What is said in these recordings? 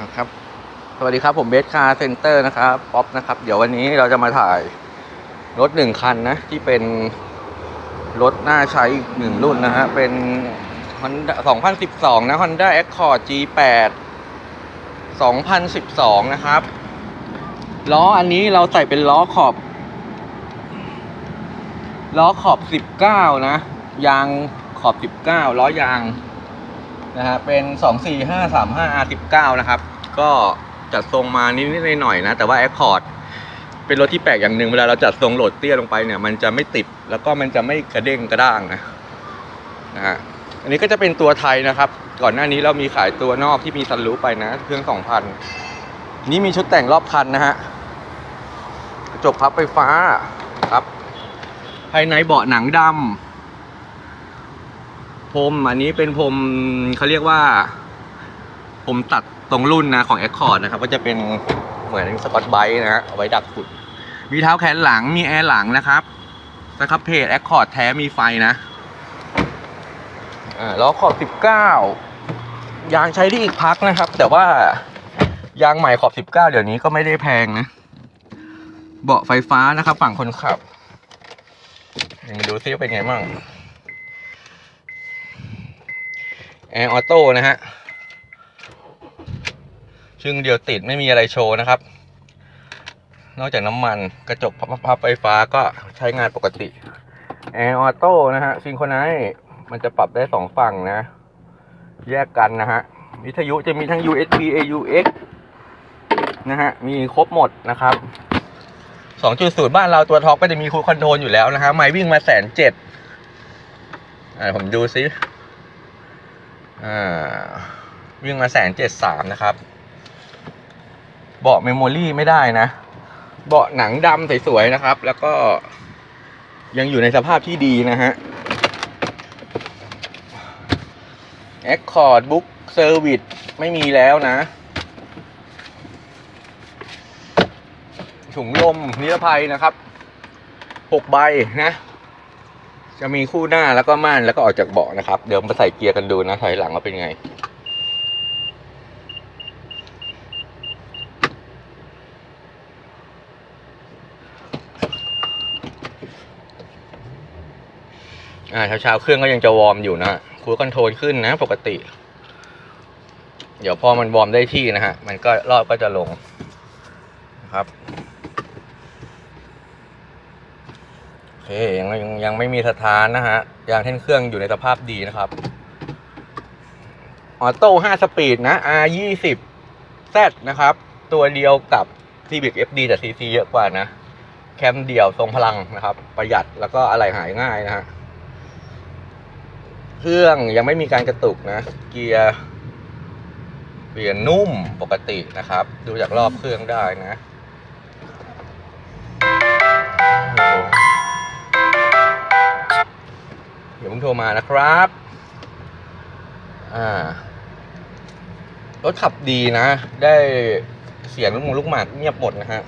นะครับสวัสดีครับผมเบสคาร์เซ็นเตอร์นะครับป๊อปนะครับ เดี๋ยววันนี้เราจะมาถ่ายรถหนึ่งคันนะ ที่เป็นรถน่าใช้อีกหนึ่งรุ่นนะฮะ เป็น Honda 2012นะ Honda Accord G8 2012นสิบสองนะครับ ล้ออันนี้เราใส่เป็นล้อขอบ ล้อขอบ19นะ ยางขอบ19ล้อยาง นะฮะเป็น 24535 R19 นะครับ ก็จัดทรงมานิดๆหน่อยๆนะ แต่ว่า Accord เป็นรถที่แปลกอย่างหนึ่งเวลาเราจัดทรงโหลดเตี้ยลงไปเนี่ย มันจะไม่ติดแล้วก็มันจะไม่กระเด้งกระด้างนะนะฮะอันนี้ก็จะเป็นตัวไทยนะครับ ก่อนหน้านี้เรามีขายตัวนอกที่มีซันรูฟไปนะ เครื่อง 2,000 นี่มีชุดแต่งรอบคันนะฮะกระจกพับไฟฟ้าครับ ภายในเบาะหนังดำ พรมอันนี้เป็นพรมเขาเรียกว่าพรมตัดตรงรุ่นนะของ Accord นะครับ ก็จะเป็นเหมือนสกอตไบต์นะฮะเอาไว้ดักฝุ่นมีเท้าแขนหลังมีแอร์หลังนะครับสครับเพจ Accord แท้มีไฟนะอ่าล้อขอบ 19 ยางใช้ที่อีกพักนะครับ แต่ว่ายางใหม่ขอบ 19 เดี๋ยวนี้ก็ไม่ได้แพงนะ เบาะไฟฟ้านะครับฝั่งคนขับ มาดูซิเป็นไงบ้าง แอร์ออโต้นะฮะชึ่งเดียวติดไม่มีอะไรโชว์นะครับ นอกจากน้ำมันกระจกพับๆไฟฟ้าก็ใช้งานปกติแอร์ออโต้นะฮะซิงโครไนมันจะปรับได้สองฝั่งนะ แยกกันนะฮะ วิทยุจะมีทั้ง USB AUX นะฮะ มีครบหมดนะครับ2.0 บ้านเราตัวท็อปก็จะมีคูลคอนโทรลอยู่แล้วนะฮะ ไม่วิ่งมาแสนเจ็ดอ่าผมดูซิ วิ่งมาแสนเจ็ดสามนะครับ เบาะเมมโมรี่ไม่ได้นะ เบาะหนังดำสวยๆนะครับ แล้วก็ยังอยู่ในสภาพที่ดีนะฮะ Accord Book Service ไม่มีแล้วนะ ถุงลมนิรภัยนะครับหกใบนะ จะมีคู่หน้าแล้วก็ม่านแล้วก็ออกจากเบาะนะครับ เดี๋ยวมาใส่เกียร์กันดูนะถอยหลังว่าเป็นไง อ่าเช้าๆเครื่องก็ยังจะวอร์มอยู่นะคูลคอนโทรลขึ้นนะปกติ เดี๋ยวพอมันวอร์มได้ที่นะฮะ มันก็รอบก็จะลงนะครับ โอ เคยังยังยังไม่มีสถานนะฮะยางเท่นเครื่องอยู่ในสภาพดีนะครับ ออโต้5สปีดนะ R 20 Z นะครับ ตัวเดียวกับ Civic FD แต่ CC เยอะกว่านะ แคมเดี่ยวทรงพลังนะครับ ประหยัดแล้วก็อะไรหายง่ายนะฮะเครื่องยังไม่มีการกระตุกนะ เกียร์เปลี่ยนนุ่มปกตินะครับ ดูจากรอบเครื่องได้นะ เดี๋ยวผมโทรมานะครับ อ่ารถขับดีนะ ได้เสียงลูกมูลูกหมากเงียบหมดนะฮะ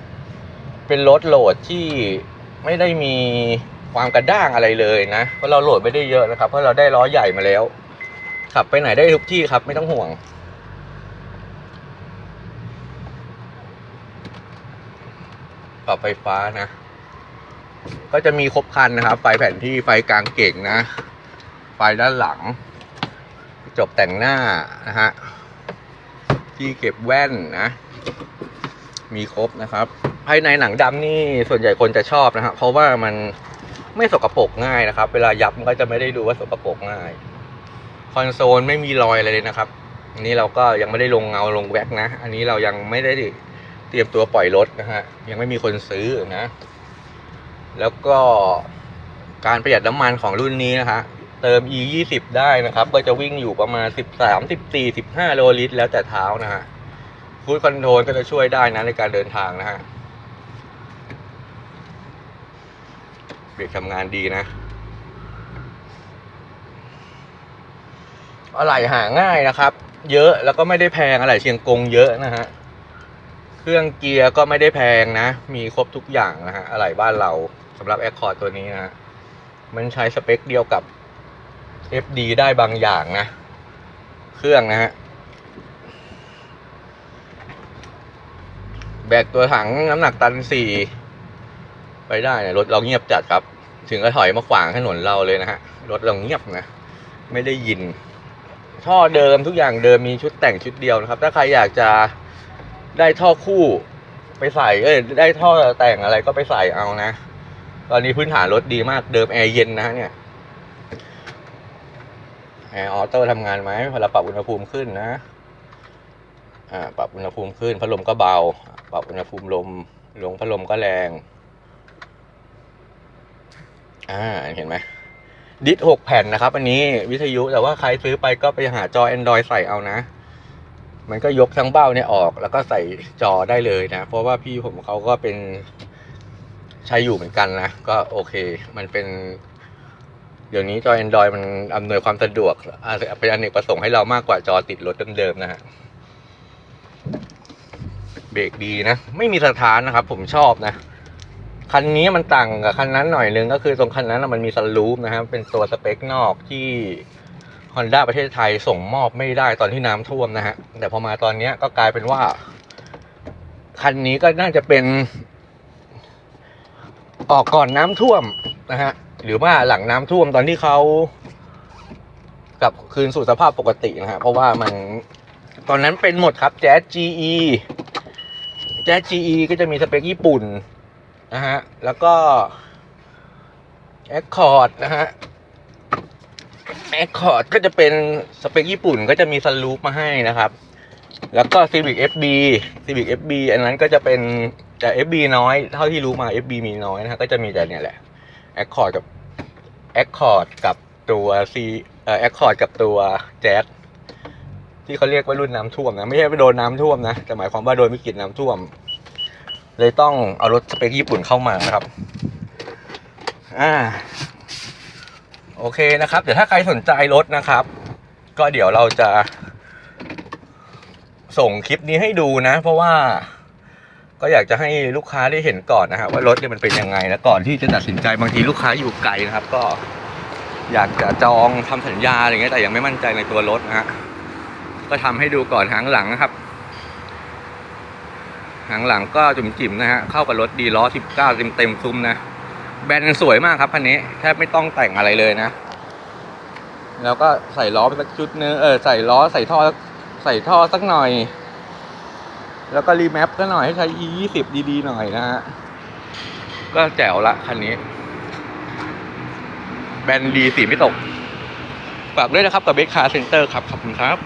เป็นรถโหลดที่ไม่ได้มีความกระด้างอะไรเลยนะ เพราะเราโหลดไม่ได้เยอะนะครับ เพราะเราได้ล้อใหญ่มาแล้ว ขับไปไหนได้ทุกที่ครับ ไม่ต้องห่วง ปรับไฟฟ้านะ ก็จะมีครบคันนะครับ ไฟแผ่นที่ไฟกลางเก่งนะ ไฟด้านหลัง จบแต่งหน้านะฮะ ที่เก็บแว่นนะ มีครบนะครับ ภายในหนังดำนี่ส่วนใหญ่คนจะชอบนะครับเพราะว่ามันไม่สกปรกง่ายนะครับ เวลายับมันก็จะไม่ได้ดูว่าสกปรกง่าย คอนโซลไม่มีรอยอะไรเลยนะครับอันนี้เราก็ยังไม่ได้ลงเงาลงแว็กนะ อันนี้เรายังไม่ได้เตรียมตัวปล่อยรถนะฮะ ยังไม่มีคนซื้อนะ แล้วก็การประหยัดน้ำมันของรุ่นนี้นะฮะเติม e 2 0ได้นะครับ ก็จะวิ่งอยู่ประมาณ 13 14 15โลลิตร แล้วแต่เท้านะฮะฟูดคอนโทรลก็จะช่วยได้นะในการเดินทางนะฮะเบรกทำงานดีนะอะไหล่หาง่ายนะครับ เยอะแล้วก็ไม่ได้แพงอะไหล่เชียงกงเยอะนะฮะเครื่องเกียร์ก็ไม่ได้แพงนะ มีครบทุกอย่างนะฮะอะไหล่บ้านเรา สำหรับ Accord ตัวนี้นะฮะมันใช้สเปคเดียวกับ FD ได้บางอย่างนะ เครื่องนะฮะ แบกตัวถังน้ำหนักตันสี่ไปได้นี่ยรถเราเงียบจัดครับ ถึงก็ถอยมาขวางถนนเราเลยนะฮะ รถเราเงียบนะ ไม่ได้ยิน ท่อเดิมทุกอย่างเดิมมีชุดแต่งชุดเดียวนะครับ ถ้าใครอยากจะได้ท่อคู่ไปใส่ เอ้ย ได้ท่อแต่งอะไรก็ไปใส่เอานะ ตอนนี้พื้นฐานรถดีมากเดิมแอร์เย็นนะฮะเนี่ยแอร์ออโต้ทำงานไหมพอเราปรับอุณหภูมิขึ้นนะอ่าปรับอุณหภูมิขึ้นพัดลมก็เบา ปรับอุณหภูมิลมลงพัดลมก็แรงอ่าเห็นไหมดิสหกแผ่นนะครับ อันนี้วิทยุแต่ว่าใครซื้อไปก็ไปหาจอ Android ใส่เอานะ มันก็ยกทั้งเบ้าเนี่ยออก แล้วก็ใส่จอได้เลยนะ เพราะว่าพี่ผมเขาก็เป็น ใช้อยู่เหมือนกันนะ ก็โอเค มันเป็น เดี๋ยวนี้จอ Android มันอำนวยความสะดวกอ่าเป็นอเนกประสงค์ให้เรามากกว่าจอติดรถเดิมๆนะฮะเบรกดีนะ ไม่มีสถานนะครับ ผมชอบนะ คันนี้มันต่างกับคันนั้นหน่อยนึงก็คือตรงคันนั้นมันมีสลูปนะครับ เป็นตัวสเปคนอกที่ Honda ประเทศไทยส่งมอบไม่ได้ตอนที่น้ำท่วมนะฮะ แต่พอมาตอนเนี้ยก็กลายเป็นว่า คันนี้ก็น่าจะเป็น ออกก่อนน้ำท่วมนะฮะหรือว่าหลังน้ำท่วมตอนที่เขากลับคืนสู่สภาพปกตินะฮะเพราะว่ามันตอนนั้นเป็นหมดครับแจ๊ส GE แจ๊ส GE ก็จะมีสเปคญี่ปุ่นนะฮะแล้วก็ Accord นะฮะ Accord ก็จะเป็นสเปคญี่ปุ่นก็จะมีซันรูปมาให้นะครับ แล้วก็ Civic FB Civic FB อันนั้นก็จะเป็น แต่ FB น้อยเท่าที่รู้มา FB มีน้อยนะฮะก็จะมีแต่เนี่ยแหละ Accord กับ Accord กับตัว C เอ่อ Accord กับตัว Jazz ที่เขาเรียกว่ารุ่นน้ำท่วมนะ ไม่ใช่ไปโดนน้ำท่วมนะ แต่หมายความว่าโดนวิกฤตน้ำท่วม เลยต้องเอารถสเปคญี่ปุ่นเข้ามานะครับ อ่า โอเคนะครับ เดี๋ยวถ้าใครสนใจรถนะครับ ก็เดี๋ยวเราจะส่งคลิปนี้ให้ดูนะ เพราะว่า ก็อยากจะให้ลูกค้าได้เห็นก่อนนะฮะว่ารถเนี่ยมันเป็นยังไงนะก่อนที่จะตัดสินใจบางทีลูกค้าอยู่ไกลนะครับ ก็อยากจะจองทำสัญญาอะไรเงี้ยแต่ยังไม่มั่นใจในตัวรถนะฮะก็ทำให้ดูก่อนหางหลังนะครับ หางหลังก็จุ่มจิ๋มนะฮะเข้ากับรถดีล้อ19เต็มเต็มซุ้มนะแบรนด์สวยมากครับคันนี้แทบไม่ต้องแต่งอะไรเลยนะ แล้วก็ใส่ล้อไปสักชุดนึงเออใส่ล้อใส่ท่อใส่ท่อสักหน่อย แล้วก็รีแมปก็หน่อยให้ใช้ e 2 0ดีๆหน่อยนะฮะ ก็แจ๋วละคันนี้ แบนดีสีไม่ตก ฝากด้วยนะครับกับเบคคาร์เซ็นเตอร์ครับ ขอบคุณครับ